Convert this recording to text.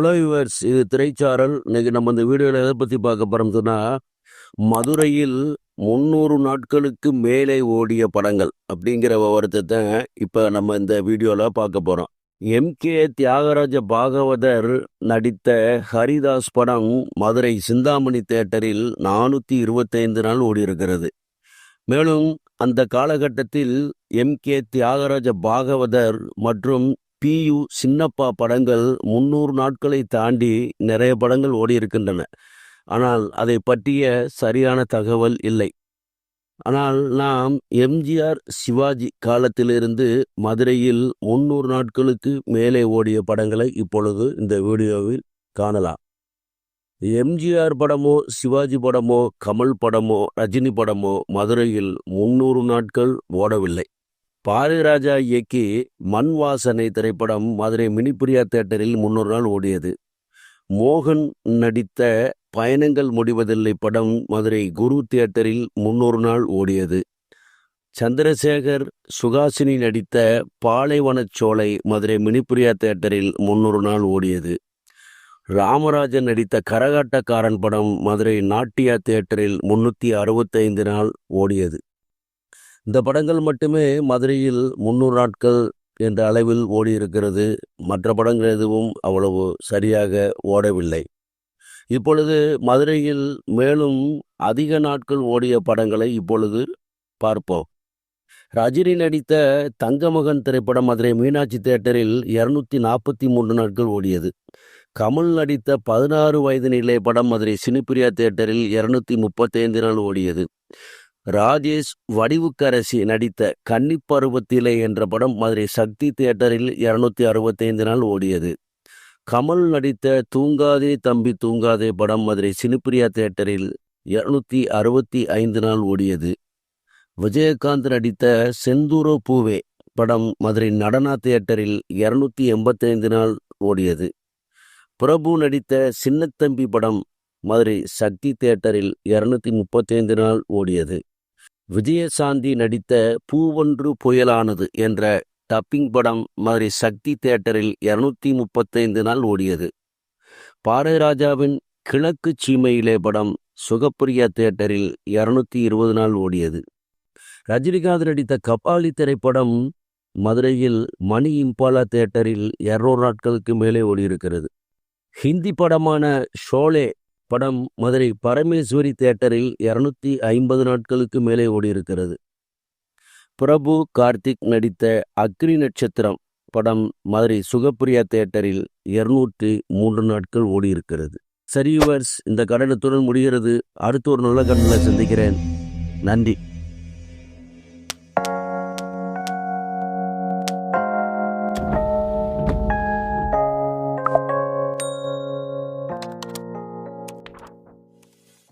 Hello yours இது திரைச்சாரல். இன்னைக்கு நம்ம இந்த வீடியோவில் எதை பற்றி பார்க்க போகிறோம்னா மதுரையில் முந்நூறு நாட்களுக்கு மேலே ஓடிய படங்கள் அப்படிங்கிற விவரத்தை இப்போ நம்ம இந்த வீடியோவில் பார்க்க போகிறோம் எம்கே தியாகராஜ பாகவதர் நடித்த ஹரிதாஸ் படம் மதுரை சிந்தாமணி தேட்டரில் நானூற்றி இருபத்தைந்து நாள் ஓடியிருக்கிறது. மேலும் அந்த காலகட்டத்தில் எம்கே தியாகராஜ பாகவதர் மற்றும் பியு சின்னப்பா படங்கள் முந்நூறு நாட்களை தாண்டி நிறைய படங்கள் ஓடி இருக்கின்றன ஆனால் அதை பற்றிய சரியான தகவல் இல்லை. ஆனால் நாம் எம்ஜிஆர் சிவாஜி காலத்திலிருந்து மதுரையில் முன்னூறு நாட்களுக்கு மேலே ஓடிய படங்களை இப்பொழுது இந்த வீடியோவில் காணலாம். எம்ஜிஆர் படமோ சிவாஜி படமோ கமல் படமோ ரஜினி படமோ மதுரையில் முன்னூறு நாட்கள் ஓடவில்லை. பாரிராஜா இயக்கி மண் வாசனை திரைப்படம் மதுரை மினிப்பிரியா தேட்டரில் முன்னொரு நாள் ஓடியது. மோகன் நடித்த பயணங்கள் முடிவதில்லை படம் மதுரை குரு தியேட்டரில் முன்னொரு நாள் ஓடியது. சந்திரசேகர் சுகாசினி நடித்த பாலைவனச் சோலை மதுரை மினிப்பிரியா தேட்டரில் முன்னொரு நாள் ஓடியது. ராமராஜன் நடித்த கரகாட்டக்காரன் படம் மதுரை நாட்டியா தியேட்டரில் முன்னூற்றி அறுபத்தைந்து நாள் ஓடியது. இந்த படங்கள் மட்டுமே மதுரையில் முன்னூறு நாட்கள் என்ற அளவில் ஓடியிருக்கிறது. மற்ற படங்கள் எதுவும் அவ்வளவு சரியாக ஓடவில்லை. இப்பொழுது மதுரையில் மேலும் அதிக நாட்கள் ஓடிய படங்களை இப்பொழுது பார்ப்போம். ரஜினி நடித்த தங்கமகன் திரைப்படம் மதுரை மீனாட்சி தேட்டரில் இருநூத்தி நாற்பத்தி மூன்று நாட்கள் ஓடியது. கமல் நடித்த பதினாறு வயது நிலை படம் மதுரை சினிப்பிரியா தேட்டரில் இருநூத்தி முப்பத்தைந்து நாள் ஓடியது. ராஜேஷ் வடிவுக்கரசி நடித்த கன்னிப்பருவத்திலே என்ற படம் மதுரை சக்தி தியேட்டரில் இருநூத்தி அறுபத்தைந்து நாள் ஓடியது. கமல் நடித்த தூங்காதே தம்பி தூங்காதே படம் மதுரை சினிப்பிரியா தேட்டரில் இருநூத்தி அறுபத்தி ஐந்து நாள் ஓடியது. விஜயகாந்த் நடித்த செந்தூரோ பூவே படம் மதுரை நடனா தியேட்டரில் இருநூத்தி எண்பத்தைந்து நாள் ஓடியது. பிரபு நடித்த சின்னத்தம்பி படம் மதுரை சக்தி தியேட்டரில் இருநூத்தி முப்பத்தைந்து நாள் ஓடியது. விஜயசாந்தி நடித்த பூவொன்று புயலானது என்ற டப்பிங் படம் மதுரை சக்தி தியேட்டரில் இருநூத்தி முப்பத்தைந்து நாள் ஓடியது. பாரதிராஜாவின் கிழக்கு சீமையிலே படம் சுகப்பிரியா தியேட்டரில் இருநூத்தி இருபது நாள் ஓடியது. ரஜினிகாந்த் நடித்த கபாலி திரைப்படம் மதுரையில் மணி இம்பாலா தியேட்டரில் இரநூறு நாட்களுக்கு மேலே ஓடியிருக்கிறது. ஹிந்தி படமான ஷோலே படம் மதுரை பரமேஸ்வரி தியேட்டரில் இருநூத்தி ஐம்பது நாட்களுக்கு மேலே ஓடியிருக்கிறது. பிரபு கார்த்திக் நடித்த அக்னி நட்சத்திரம் படம் மதுரை சுகப்பிரியா தியேட்டரில் இருநூற்றி மூன்று நாட்கள் ஓடியிருக்கிறது. சரியுவர்ஸ் இந்த கடனத்துடன் முடிகிறது. அடுத்த ஒரு நல்ல கடனில் சந்திக்கிறேன். நன்றி.